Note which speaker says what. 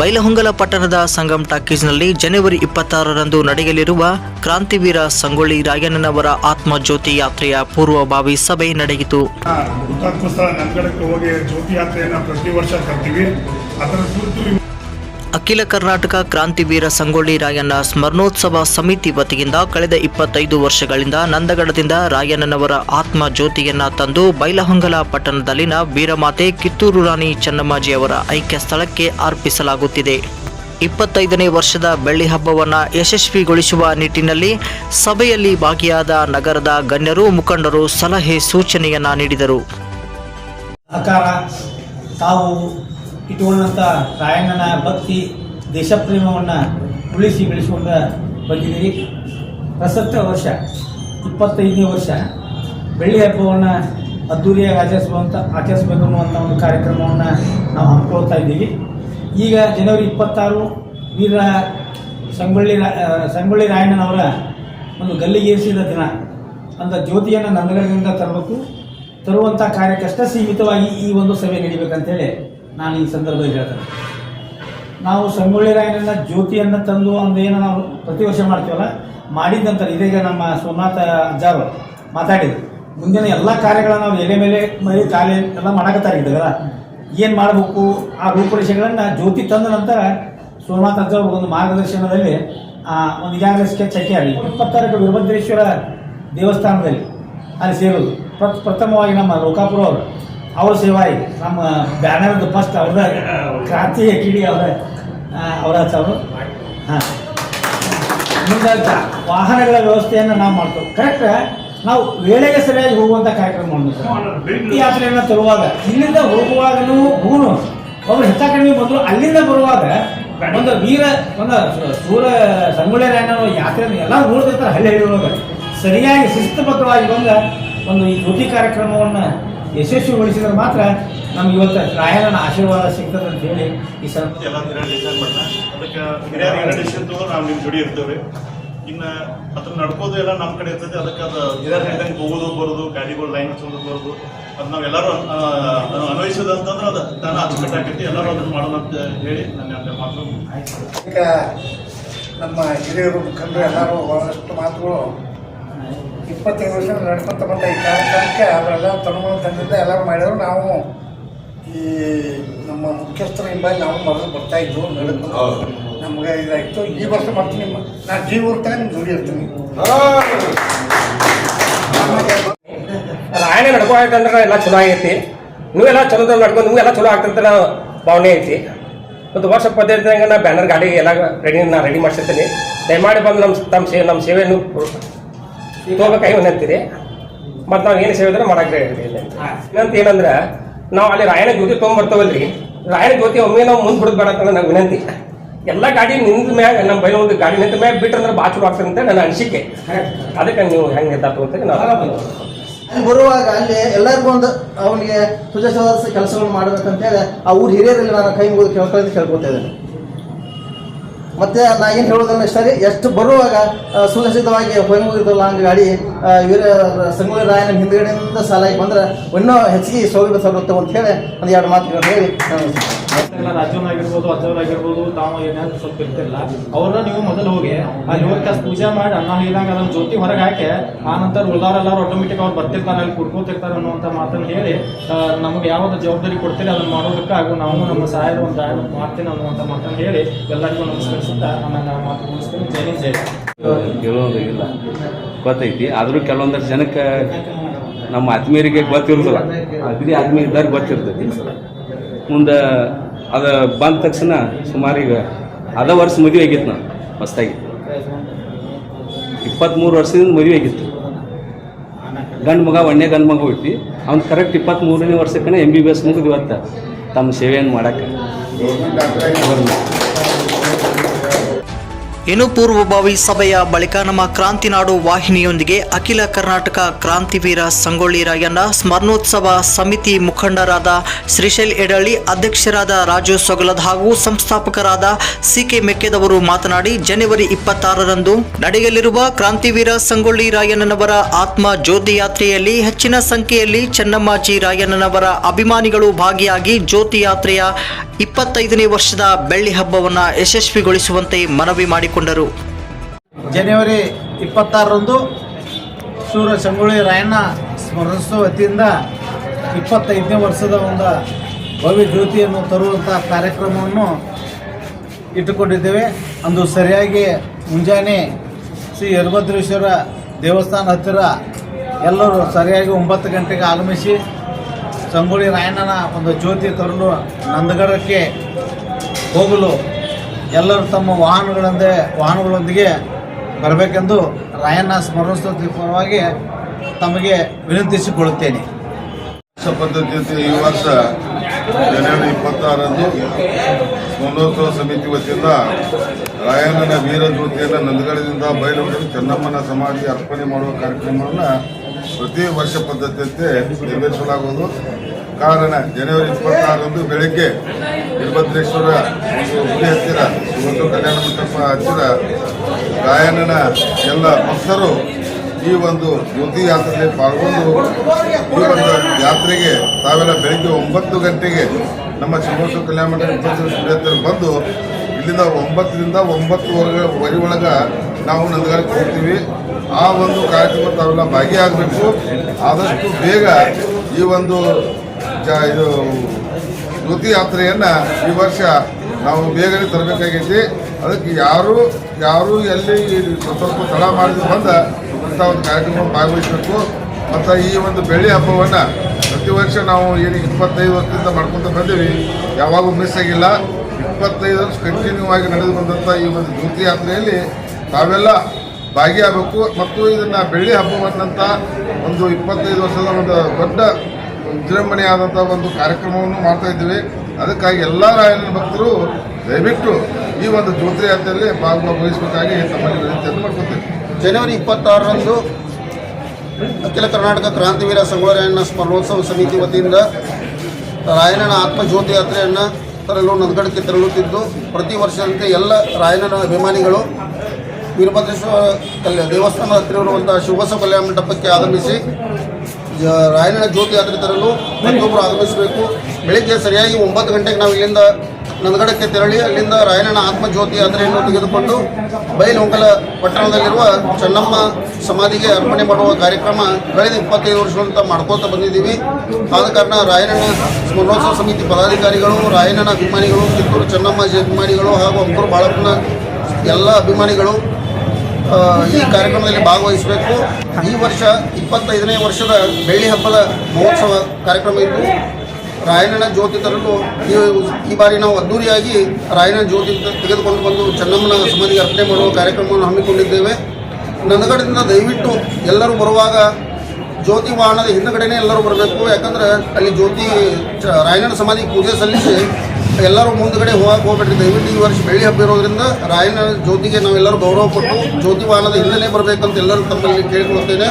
Speaker 1: ಬೈಲಹೊಂಗಲ ಪಟ್ಟಣದ ಸಂಗಮ್ ಟಾಕೀಸ್ನಲ್ಲಿ ಜನವರಿ ಇಪ್ಪತ್ತಾರರಂದು ನಡೆಯಲಿರುವ ಕ್ರಾಂತಿವೀರ ಸಂಗೊಳ್ಳಿ ರಾಯಣ್ಣನವರ ಆತ್ಮಜ್ಯೋತಿ ಯಾತ್ರೆಯ ಪೂರ್ವಭಾವಿ ಸಭೆ ನಡೆಯಿತು. ಅಖಿಲ ಕರ್ನಾಟಕ ಕ್ರಾಂತಿವೀರ ಸಂಗೊಳ್ಳಿ ರಾಯಣ್ಣ ಸ್ಮರಣೋತ್ಸವ ಸಮಿತಿ ವತಿಯಿಂದ ಕಳೆದ ಇಪ್ಪತ್ತೈದು ವರ್ಷಗಳಿಂದ ನಂದಗಡದಿಂದ ರಾಯಣ್ಣನವರ ಆತ್ಮ ಜ್ಯೋತಿಯನ್ನ ತಂದು ಬೈಲಹೊಂಗಲ ಪಟ್ಟಣದಲ್ಲಿನ ವೀರಮಾತೆ ಕಿತ್ತೂರು ರಾಣಿ ಚೆನ್ನಮ್ಮಾಜಿಯವರ ಐಕ್ಯ ಸ್ಥಳಕ್ಕೆ ಅರ್ಪಿಸಲಾಗುತ್ತಿದೆ. ಇಪ್ಪತ್ತೈದನೇ ವರ್ಷದ ಬೆಳ್ಳಿ ಹಬ್ಬವನ್ನು ಯಶಸ್ವಿಗೊಳಿಸುವ ನಿಟ್ಟಿನಲ್ಲಿ ಸಭೆಯಲ್ಲಿ ಭಾಗಿಯಾದ ನಗರದ ಗಣ್ಯರು, ಮುಖಂಡರು ಸಲಹೆ ಸೂಚನೆಯನ್ನ ನೀಡಿದರು.
Speaker 2: ತಾವು ಇಟ್ಟುಕೊಂಡಂಥ ರಾಯಣ್ಣನ ಭಕ್ತಿ, ದೇಶಪ್ರೇಮವನ್ನು ಉಳಿಸಿ ಬೆಳೆಸಿಕೊಂಡು ಬಂದಿದ್ದೀರಿ. ಪ್ರಸಕ್ತ ವರ್ಷ, ಇಪ್ಪತ್ತೈದನೇ ವರ್ಷ, ಬೆಳ್ಳಿ ಹಬ್ಬವನ್ನು ಅದ್ದೂರಿಯಾಗಿ ಆಚರಿಸುವಂಥ ಆಚರಿಸಬೇಕು ಅನ್ನುವಂಥ ಒಂದು ಕಾರ್ಯಕ್ರಮವನ್ನು ನಾವು ಹಮ್ಮಿಕೊಳ್ತಾ ಇದ್ದೀವಿ. ಈಗ ಜನವರಿ ಇಪ್ಪತ್ತಾರು, ವೀರ ಸಂಗೊಳ್ಳಿ ಸಂಗೊಳ್ಳಿ ರಾಯಣ್ಣನವರ ಒಂದು ಗಲ್ಲಿಗೇರಿಸಿದ ದಿನ. ಅಂತ ಜ್ಯೋತಿಯನ್ನು ನಂದಗಡದಿಂದ ತರಬೇಕು. ತರುವಂಥ ಕಾರ್ಯಕ್ಕಷ್ಟೇ ಸೀಮಿತವಾಗಿ ಈ ಒಂದು ಸಭೆ ನಡಿಬೇಕಂತೇಳಿ ನಾನು ಈ ಸಂದರ್ಭದಲ್ಲಿ ಹೇಳ್ತೇನೆ. ನಾವು ಸಂಗೊಳ್ಳಿ ರಾಯಣ್ಣನ ಜ್ಯೋತಿಯನ್ನು ತಂದು ಒಂದು ಏನು ನಾವು ಪ್ರತಿ ವರ್ಷ ಮಾಡ್ತೀವಲ್ಲ ಮಾಡಿದ ನಂತರ ಇದೀಗ ನಮ್ಮ ಸೋಮನಾಥ ಅಜ್ಜಾರು ಮಾತಾಡಿದ್ರು. ಮುಂದಿನ ಎಲ್ಲ ಕಾರ್ಯಗಳನ್ನ ನಾವು ಎಲೆ ಮೇಲೆ ಮರಿ ಕಾಲೆ ಎಲ್ಲ ಮಾಡಕತ್ತಾರೆ ಇದ್ದಾಗಲ್ಲ ಏನು ಮಾಡಬೇಕು? ಆ ರೂಪುರೇಷೆಗಳನ್ನು ಜ್ಯೋತಿ ತಂದ ನಂತರ ಸೋಮನಾಥ ಅಜ್ಜಾರು ಒಂದು ಮಾರ್ಗದರ್ಶನದಲ್ಲಿ ಆ, ಒಂದು ಈಗಾಗಲೇ ಸ್ಕೆಚ್ ಹಾಕಿಯಾರಿ ಇಪ್ಪತ್ತಾರಕ್ಕೆ ವೀರಭದ್ರೇಶ್ವರ ದೇವಸ್ಥಾನದಲ್ಲಿ ಅಲ್ಲಿ ಸೇರೋದು ಪ್ರಥಮವಾಗಿ ನಮ್ಮ ಲೋಕಾಪುರ ಅವರು. ಅವ್ರ ಸೇವಾಯಿ, ನಮ್ಮ ಬ್ಯಾನರ್ದು ಫಸ್ಟ್ ಅವ್ರದ ಕ್ರಾಂತಿ ಕಿಡಿ ಅವರ ಅವರ ಅವರು. ಹಾಂ. ವಾಹನಗಳ ವ್ಯವಸ್ಥೆಯನ್ನು ನಾವು ಮಾಡ್ತೇವೆ. ಕರೆಕ್ಟ್ ನಾವು ವೇಳೆಗೆ ಸರಿಯಾಗಿ ಹೋಗುವಂಥ ಕಾರ್ಯಕ್ರಮ ಮಾಡ್ಬೇಕು ಬೆಂಕಿ ಯಾತ್ರೆಯನ್ನು ತರುವಾಗ, ಇಲ್ಲಿಂದ ಹೋಗುವಾಗಲೂ ಹೂನು ಒಬ್ಬರು ಹೆಚ್ಚ ಕಡಿಮೆ ಬಂದರು, ಅಲ್ಲಿಂದ ಬರುವಾಗ ಒಂದು ವೀರ, ಒಂದು ಸೂರ ಸಂಗೊಳ್ಳಿ ರಾಯಣ್ಣನ ಯಾತ್ರೆ ಎಲ್ಲ ನೋಡ್ತಿರ್ತಾರೆ ಹಳ್ಳಿ ಹಳ್ಳಿ ಒಳಗೆ ಸರಿಯಾಗಿ ಶಿಸ್ತುಬದ್ಧವಾಗಿ ಬಂದ ಒಂದು ಈ ಜ್ಯೋತಿ ಕಾರ್ಯಕ್ರಮವನ್ನು ಯಶಸ್ವಿಗೊಳಿಸಿದ್ರೆ ಮಾತ್ರ ನಮ್ಗೆ ಇವತ್ತು ರಾಯಣ್ಣನ ಆಶೀರ್ವಾದ ಸಿಗ್ತದೆ ಅಂತ ಹೇಳಿ ಈ ಸಂಸ್ಥೆ
Speaker 3: ಎಲ್ಲ ಡಿಸೈನ್ ಮಾಡ ಅದಕ್ಕೆ ಹಿರಿಯರು ಎರಡು ಡಿಸಿಷನ್ ತಗೋ ನಾವು ನಿಮ್ಮ ಜೋಡಿ ಇರ್ತೇವೆ. ಇನ್ನ ಅದನ್ನ ನಡ್ಕೋದು ಎಲ್ಲ ನಮ್ಮ ಕಡೆ ಇರ್ತದೆ. ಅದಕ್ಕೆ ಅದು ಹಿರಿಯರು ಹೇಳಿದಂಗೆ ಹೋಗೋದು ಬರೋದು ಗಾಡಿಗಳು ಲೈನ್ ಹಚ್ಚೋದು ಬರೋದು. ಅದು ನಾವು ಎಲ್ಲರೂ ಅನ್ವಯಿಸೋದು ಅಂತಂದ್ರೆ ಅದು ತಾನ ಅಚ್ಚುಕಟ್ಟಾಕೈತಿ ಎಲ್ಲರೂ ಅದನ್ನು ಮಾಡೋಣ ಅಂತ ಹೇಳಿ ನನ್ನ ಅಂದರೆ ಮಾತು
Speaker 4: ಈಗ ನಮ್ಮ ಹಿರಿಯರು ಮುಖಂಡರು ಎಲ್ಲರೂ ಬಹಳಷ್ಟು ಮಾತುಗಳು ಇಪ್ಪತ್ತೈದು ವರ್ಷ ನಡ್ಕೊಂತ ಬಂದ ಈ ಕಾರ್ಯಕ್ರಮಕ್ಕೆ ಅವರೆಲ್ಲ ತನುಗಳು ತಂಡದಿಂದ ಎಲ್ಲ ಮಾಡಿದ್ರು. ನಾವು ಈ ನಮ್ಮ ಮುಖ್ಯಸ್ಥರ ಹಿಂಬಾಗಿ ನಾವು ಮೊದಲು ಬರ್ತಾ ಇದ್ವು ನಡ್ಕೊಂಡು ನಮ್ಗೆ ಇದಾಯಿತು. ಈ ವರ್ಷ ಬರ್ತೀನಿ ನಿಮ್ಮ ನಾನು ಜೀವ ಇರ್ತಾನೆ ನಿಮ್ಗೆ ಜೋಡಿ ಇರ್ತೀನಿ. ಆಮೇಲೆ
Speaker 5: ರಾಯಣ ನಡ್ಕೋಬೇಕಂದ್ರೆ ಎಲ್ಲ ಚಲೋ ಆಗೈತಿ. ನೀವೆಲ್ಲ ಚಲೋದಲ್ಲಿ ನಡ್ಕೊಂಡು ನಿಮಗೆಲ್ಲ ಚಲೋ ಆಗ್ತಂತ ನಾವು ಭಾವನೆ ಐತಿ. ಒಂದು ವರ್ಷ ಪದ್ಧತಿಯಾಗ ನಾ ಬ್ಯಾನರ್ ಗಾಡಿ ಎಲ್ಲ ರೆಡಿ ನಾ ರೆಡಿ ಮಾಡಿಸಿರ್ತೀನಿ. ದಯಮಾಡಿ ಬಂದು ನಮ್ಮ ತಮ್ಮ ಸೇವೆ ನಮ್ಮ ಸೇವೆಯನ್ನು ತಗೋಬೇಕಾಗಿ ಅಂತೀರಿ ಮತ್ತು ನಾವು ಏನು ಸೇವೆ ಇದ್ರೆ ಮಾಡಕ್ಕೆ ಇಲ್ಲ. ಇನ್ನಂತ ಏನಂದ್ರೆ ನಾವು ಅಲ್ಲಿ ರಾಯಣ ಜ್ಯೋತಿ ತೊಗೊಂಬರ್ತವಲ್ರಿ. ರಾಯಣ ಜ್ಯೋತಿ ಒಮ್ಮೆ ನಾವು ಮುಂದೆ ಬಿಡೋದು ಬೇಡ ಅಂತ ನನ್ನ ವಿನಂತಿ. ಎಲ್ಲ ಗಾಡಿ ನಿಂತ ಮ್ಯಾಗ ನಮ್ಮ ಬೈ ಒಂದು ಗಾಡಿ ನಿಂತ ಮ್ಯಾಗ ಬಿಟ್ರಂದ್ರೆ ಭಾಳ ಚಲೋ ಆಗ್ತದೆ ಅಂತ ನನ್ನ ಅನಿಸಿಕೆ. ಅದಕ್ಕೆ ನೀವು ಹೆಂಗೆ ನಿರ್ಧಾರ ತಗೋತೀರಿ ನಾವು
Speaker 6: ಅಲ್ಲಿ ಬರುವಾಗ ಅಲ್ಲಿ ಎಲ್ಲರಿಗೂ ಒಂದು ಅವನಿಗೆ ಸುಜಸ ಕೆಲಸಗಳು ಮಾಡ್ಬೇಕಂತೇಳಿ ಆ ಊರು ಹಿರಿಯರಲ್ಲಿ ನಾನು ಕೈ ಮುಗಿದು ಕೇಳ್ಕೊಳ್ಳೋದು ಕೇಳ್ಕೊತಾ ಇದ್ದೇನೆ. ಮತ್ತೆ ನಾ ಏನು ಹೇಳೋದಲ್ಲ ಸರಿ ಎಷ್ಟು ಬರುವಾಗ ಸುರಕ್ಷಿತವಾಗಿ ಹೊಯ್ ಹಂಗೆ ಗಾಡಿ ವೀರ ಸಂಗೊಳ್ಳಿ ರಾಯನ ಹಿಂದ್ಗಡೆಯಿಂದ ಸಾಲಾಗಿ ಬಂದ್ರೆ ಇನ್ನೂ ಹೆಚ್ಚಿಗೆ ಸೌಲಭ್ಯ ಸವಲತ್ತು ಅಂತ ಹೇಳಿ ಒಂದು ಎರಡು ಮಾತುಗಳನ್ನು ಹೇಳಿ. ನಾನು
Speaker 7: ಎಲ್ಲ ರಾಜ್ಯವನ್ನಾಗಿರ್ಬೋದು ಅಜ್ಜವರಾಗಿರ್ಬೋದು ತಾವು ಏನಾದ್ರು ಸ್ವಲ್ಪ ಇರ್ತಿಲ್ಲ ಅವ್ರನ್ನ ನೀವು ಮೊದಲು ಹೋಗಿ ಅಲ್ಲಿ ಹೋಗಿ ಕಸ್ ಪೂಜೆ ಮಾಡಿ ಅನ್ನ ಹೇಳಿದಂಗೆ ಅದನ್ನ ಜ್ಯೋತಿ ಹೊರಗೆ ಹಾಕಿ ಆ ನಂತರ ಉಳ್ದವ್ರೆಲ್ಲರೂ ಆಟೋಮೆಟಿಕ್ ಅವ್ರು ಬರ್ತಿರ್ತಾರೆ ಅಲ್ಲಿ ಕುಡ್ಕೋತಿರ್ತಾರೆ ಅನ್ನುವಂಥ ಮಾತನ್ನು ಹೇಳಿ ನಮ್ಗೆ ಯಾವ್ದು ಜವಾಬ್ದಾರಿ ಕೊಡ್ತೀರಿ ಅದನ್ನ ಮಾಡೋದಕ್ಕೆ ಹಾಗೂ ನಾವು ನಮ್ಮ ಸಹಾಯದ ಒಂದು ಆಯ್ದು ಮಾಡ್ತೀನಿ ಅನ್ನುವಂಥ ಮಾತನ್ನು ಹೇಳಿ ಎಲ್ಲರಿಗೂ ನಮಸ್ಕರಿಸುತ್ತಾ ನನ್ನ ಮಾತು ಮುಗಿಸ್ತೀನಿ. ಜೈ ಜೈ
Speaker 8: ಗೊತ್ತೈತಿ ಆದರೂ ಕೆಲವೊಂದಷ್ಟು ಜನಕ್ಕೆ ನಮ್ಮ ಆತ್ಮೀಯರಿಗೆ ಗೊತ್ತಿರೋದಿಲ್ಲ. ಅಗ್ರಿ ಆತ್ಮೀಯ ಇದ್ದಾರೆ ಗೊತ್ತಿರ್ತೈತಿ. ಮುಂದೆ ಅದು ಬಂದ ತಕ್ಷಣ ಸುಮಾರು ಈಗ ಅದ ವರ್ಷ ಮದುವೆ ಆಗಿತ್ತು ನಾನು ಹೊಸ್ದಾಗಿ. ಇಪ್ಪತ್ತ್ಮೂರು ವರ್ಷದಿಂದ ಮದುವೆ ಆಗಿತ್ತು. ಗಂಡು ಮಗ, ಒಣ್ಣೆ ಗಂಡು ಮಗ ಹುಟ್ಟಿ. ಅವ್ನು ಕರೆಕ್ಟ್ ಇಪ್ಪತ್ತ್ಮೂರನೇ ವರ್ಷಕ್ಕೆ ಎಂ ಬಿ ಬಿ ಎಸ್ ಮುಗಿದು ಇವತ್ತು ತಮ್ಮ ಸೇವೆಯನ್ನು ಮಾಡೋಕ್ಕೆ.
Speaker 1: ಇನ್ನು ಪೂರ್ವಭಾವಿ ಸಭೆಯ ಬಳಿಕ ನಮ್ಮ ಕ್ರಾಂತಿನಾಡು ವಾಹಿನಿಯೊಂದಿಗೆ ಅಖಿಲ ಕರ್ನಾಟಕ ಕ್ರಾಂತಿವೀರ ಸಂಗೊಳ್ಳಿ ರಾಯಣ್ಣ, ಸ್ಮರಣೋತ್ಸವ ಸಮಿತಿ ಮುಖಂಡರಾದ ಶ್ರೀಶೈಲ್ ಎಡಳ್ಳಿ ಅಧ್ಯಕ್ಷರಾದ ರಾಜು ಸೊಗಲದ್ ಹಾಗೂ ಸಂಸ್ಥಾಪಕರಾದ ಸಿ ಕೆ ಮೆಕ್ಕೆದವರು ಮಾತನಾಡಿ, ಜನವರಿ ಇಪ್ಪತ್ತಾರರಂದು ನಡೆಯಲಿರುವ ಕ್ರಾಂತಿವೀರ ಸಂಗೊಳ್ಳಿ ರಾಯಣ್ಣನವರ ಆತ್ಮ ಜ್ಯೋತಿ ಯಾತ್ರೆಯಲ್ಲಿ ಹೆಚ್ಚಿನ ಸಂಖ್ಯೆಯಲ್ಲಿ ಚೆನ್ನಮ್ಮಾಜಿ ರಾಯಣ್ಣನವರ ಅಭಿಮಾನಿಗಳು ಭಾಗಿಯಾಗಿ ಜ್ಯೋತಿ ಯಾತ್ರೆಯ ಇಪ್ಪತ್ತೈದನೇ ವರ್ಷದ ಬೆಳ್ಳಿ ಹಬ್ಬವನ್ನು ಯಶಸ್ವಿಗೊಳಿಸುವಂತೆ ಮನವಿ ಮಾಡಿಕೊಂಡರು
Speaker 2: ಜನವರಿ ಇಪ್ಪತ್ತಾರರಂದು ಸೂರ ಸಂಗೊಳ್ಳಿ ರಾಯಣ್ಣ ಸ್ಮರಿಸುವ ವತಿಯಿಂದ ಇಪ್ಪತ್ತೈದನೇ ವರ್ಷದ ಒಂದು ಭವ್ಯ ಜ್ಯೋತಿಯನ್ನು ತರುವಂಥ ಕಾರ್ಯಕ್ರಮವನ್ನು ಇಟ್ಟುಕೊಂಡಿದ್ದೇವೆ. ಅಂದು ಸರಿಯಾಗಿ ಮುಂಜಾನೆ ಶ್ರೀ ಯರ್ಭದ್ರೇಶ್ವರ ದೇವಸ್ಥಾನ ಹತ್ತಿರ ಎಲ್ಲರೂ ಸರಿಯಾಗಿ ಒಂಬತ್ತು ಗಂಟೆಗೆ ಆಗಮಿಸಿ ಸಂಗೊಳ್ಳಿ ರಾಯಣ್ಣನ ಒಂದು ಜ್ಯೋತಿ ತರಲು ನಂದಗಡಕ್ಕೆ ಹೋಗಲು ಎಲ್ಲರೂ ತಮ್ಮ ವಾಹನಗಳಂದೇ ವಾಹನಗಳೊಂದಿಗೆ ಬರಬೇಕೆಂದು ರಾಯಣ್ಣ ಸ್ಮರಣೋತ್ಸವದ ಪರವಾಗಿ ತಮಗೆ ವಿನಂತಿಸಿಕೊಳ್ಳುತ್ತೇನೆ.
Speaker 9: ಪದ್ಧತಿಯಂತೆ ಈ ವರ್ಷ ಜನವರಿ ಇಪ್ಪತ್ತಾರರಂದು ಸ್ಮರಣೋತ್ಸವ ಸಮಿತಿ ವತಿಯಿಂದ ರಾಯಣ್ಣನ ವೀರ ಜ್ಯೋತಿಯನ್ನು ನಂದಗಡದಿಂದ ಬಯಲು ಚೆನ್ನಮ್ಮನ ಸಮಾಧಿ ಅರ್ಪಣೆ ಮಾಡುವ ಕಾರ್ಯಕ್ರಮವನ್ನು ಪ್ರತಿ ವರ್ಷ ಪದ್ಧತಿಯಂತೆ ನೆರವೇರಿಸಲಾಗುವುದು. ಕಾರಣ, ಜನವರಿ ಇಪ್ಪತ್ತಾರರಂದು ಬೆಳಗ್ಗೆ ವೀರಭದ್ರೇಶ್ವರ ಗುಡಿ ಹತ್ತಿರ ಒಂದು ಕಲ್ಯಾಣ ಮಂಟಪ ಹತ್ತಿರ ಗಾಯನನ ಎಲ್ಲ ಭಕ್ತರು ಈ ಒಂದು ಜ್ಯೋತಿ ಯಾತ್ರೆಯಲ್ಲಿ ಪಾಲ್ಗೊಂಡು ಈ ಒಂದು ಯಾತ್ರೆಗೆ ತಾವೆಲ್ಲ ಬೆಳಿಗ್ಗೆ ಒಂಬತ್ತು ಗಂಟೆಗೆ ನಮ್ಮ ಶಿವಮೊಗ್ಗ ಕಲ್ಯಾಣ ಮಂಟಪ ಹತ್ತಿರ ಬಂದು ಇಲ್ಲಿಂದ ಒಂಬತ್ತರಿಂದ ಒಂಬತ್ತುವರೆಗೆ ವರಿ ಒಳಗ ನಾವು ನಂದಗಡಕ್ಕೆ ಹೋಗ್ತೀವಿ. ಆ ಒಂದು ಕಾರ್ಯಕ್ರಮ ತಾವೆಲ್ಲ ಭಾಗಿಯಾಗಬೇಕು. ಆದಷ್ಟು ಬೇಗ ಈ ಒಂದು ಜ ಇದು ಜ್ಯೋತಿ ಯಾತ್ರೆಯನ್ನು ಈ ವರ್ಷ ನಾವು ಬೇಗನೆ ತರಬೇಕಾಗೈತಿ. ಅದಕ್ಕೆ ಯಾರು ಯಾರು ಎಲ್ಲಿ ಸ್ವಲ್ಪ ತಡ ಮಾಡಿದ್ರು ಬಂದ ಇಂಥ ಒಂದು ಕಾರ್ಯಕ್ರಮ ಭಾಗವಹಿಸಬೇಕು. ಮತ್ತು ಈ ಒಂದು ಬೆಳ್ಳಿ ಹಬ್ಬವನ್ನು ಪ್ರತಿ ವರ್ಷ ನಾವು ಏನು ಇಪ್ಪತ್ತೈದು ವರ್ಷದಿಂದ ಮಾಡ್ಕೊತ ಬಂದೀವಿ. ಯಾವಾಗೂ ಮಿಸ್ ಆಗಿಲ್ಲ. ಇಪ್ಪತ್ತೈದು ವರ್ಷ ಕಂಟಿನ್ಯೂ ಆಗಿ ನಡೆದು ಬಂದಂಥ ಈ ಒಂದು ಜ್ಯೋತಿ ಯಾತ್ರೆಯಲ್ಲಿ ತಾವೆಲ್ಲ ಭಾಗಿಯಾಗಬೇಕು. ಮತ್ತು ಇದನ್ನು ಬೆಳ್ಳಿ ಹಬ್ಬವನ್ನಂಥ ಒಂದು ಇಪ್ಪತ್ತೈದು ವರ್ಷದ ಒಂದು ದೊಡ್ಡ ವಿಜೃಂಭಣೆಯಾದಂಥ ಒಂದು ಕಾರ್ಯಕ್ರಮವನ್ನು ಮಾಡ್ತಾ ಇದ್ದೀವಿ. ಅದಕ್ಕಾಗಿ ಎಲ್ಲ ರಾಯನ ಭಕ್ತರು ದಯವಿಟ್ಟು ಈ ಒಂದು ಜ್ಯೋತಿ ಯಾತ್ರೆಯಲ್ಲಿ ಭಾಗವಹಿಸಬೇಕಾಗಿ ತಮ್ಮಲ್ಲಿ ವಿನಂತಿಯನ್ನು ಮಾಡ್ಕೊತೇವೆ
Speaker 4: ಜನವರಿ ಇಪ್ಪತ್ತಾರರಂದು ಅಖಿಲ ಕರ್ನಾಟಕ ಕ್ರಾಂತಿವೀರ ಸಂಗೊಳ್ಳಿರಾಯಣ್ಣ ಸ್ಮರಣೋತ್ಸವ ಸಮಿತಿ ವತಿಯಿಂದ ರಾಯಣ್ಣನ ಆತ್ಮಜ್ಯೋತಿ ಯಾತ್ರೆಯನ್ನು ತರಲು ನದಗಡಕ್ಕೆ ತೆರಳುತ್ತಿದ್ದು, ಪ್ರತಿ ವರ್ಷದಂತೆ ಎಲ್ಲ ರಾಯಣ್ಣನ ಅಭಿಮಾನಿಗಳು ವೀರಭದ್ರೇಶ್ವರ ಕಲ್ಯ ದೇವಸ್ಥಾನ ಹತ್ತಿರ ಇರುವಂಥ ಶಿವಬಸವ ಕಲ್ಯಾಣ ಮಂಟಪಕ್ಕೆ ಆಗಮಿಸಿ ರಾಯಣ್ಣನ ಜ್ಯೋತಿ ಯಾತ್ರೆ ತರಲು ಪ್ರತಿಯೊಬ್ಬರು ಆಗಮಿಸಬೇಕು. ಬೆಳಿಗ್ಗೆ ಸರಿಯಾಗಿ ಒಂಬತ್ತು ಗಂಟೆಗೆ ನಾವು ಇಲ್ಲಿಂದ ನಂದಗಡಕ್ಕೆ ತೆರಳಿ, ಅಲ್ಲಿಂದ ರಾಯಣ್ಣನ ಆತ್ಮಜ್ಯೋತಿ ಯಾತ್ರೆಯನ್ನು ತೆಗೆದುಕೊಂಡು ಬೈಲೊಂಗಲ ಪಟ್ಟಣದಲ್ಲಿರುವ ಚೆನ್ನಮ್ಮ ಸಮಾಧಿಗೆ ಅರ್ಪಣೆ ಮಾಡುವ ಕಾರ್ಯಕ್ರಮ ಕಳೆದ ಇಪ್ಪತ್ತೈದು ವರ್ಷಗಳಿಂದ ಮಾಡ್ಕೋತ ಬಂದಿದ್ದೀವಿ. ಆದ ಕಾರಣ ರಾಯಣ್ಣ ಸ್ಮರಣೋತ್ಸವ ಸಮಿತಿ ಪದಾಧಿಕಾರಿಗಳು ರಾಯಣ್ಣನ ಅಭಿಮಾನಿಗಳು, ಕಿತ್ತೂರು ಚೆನ್ನಮ್ಮ ಅಭಿಮಾನಿಗಳು ಹಾಗೂ ಅಂಕೂರು ಬಾಳಪ್ಪನ ಎಲ್ಲ ಅಭಿಮಾನಿಗಳು ಈ ಕಾರ್ಯಕ್ರಮದಲ್ಲಿ ಭಾಗವಹಿಸಬೇಕು. ಈ ವರ್ಷ ಇಪ್ಪತ್ತೈದನೇ ವರ್ಷದ ಬೆಳ್ಳಿ ಹಬ್ಬದ ಮಹೋತ್ಸವ ಕಾರ್ಯಕ್ರಮ ಇದ್ದು ರಾಯಣ್ಣನ ಜ್ಯೋತಿ ತರಲು ಈ ಬಾರಿ ನಾವು ಅದ್ದೂರಿಯಾಗಿ ರಾಯಣ್ಣನ ಜ್ಯೋತಿ ತೆಗೆದುಕೊಂಡು ಬಂದು ಚೆನ್ನಮ್ಮನ ಸಮಾಧಿಗೆ ಅರ್ಪಣೆ ಮಾಡುವ ಕಾರ್ಯಕ್ರಮವನ್ನು ಹಮ್ಮಿಕೊಂಡಿದ್ದೇವೆ. ನನ್ನಗಡೆಯಿಂದ ದಯವಿಟ್ಟು ಎಲ್ಲರೂ ಬರುವಾಗ ಜ್ಯೋತಿ ವಾಹನದ ಹಿಂದುಗಡೆನೇ ಎಲ್ಲರೂ ಬರಬೇಕು. ಯಾಕಂದ್ರೆ ಅಲ್ಲಿ ಜ್ಯೋತಿ ರಾಯಣ್ಣನ ಸಮಾಧಿಗೆ ಪೂಜೆ ಸಲ್ಲಿಸಿ ಎಲ್ಲರೂ ಮುಂದುಗಡೆ ಹೋಗಕ್ಕೆ ಹೋಗ್ಬೇಡ್ರಿ. ದಯವಿಟ್ಟು ಈ ವರ್ಷ ಬೆಳ್ಳಿ ಹಬ್ಬ ಇರೋದ್ರಿಂದ ರಾಯನ ಜ್ಯೋತಿಗೆ ನಾವೆಲ್ಲರೂ ಗೌರವ ಕೊಟ್ಟು ಜ್ಯೋತಿ ವಾಹನದ ಹಿನ್ನೆಲೆ ಬರಬೇಕಂತ ಎಲ್ಲರೂ ತಮ್ಮಲ್ಲಿ ಕೇಳಿಕೊಳ್ಳುತ್ತೇನೆ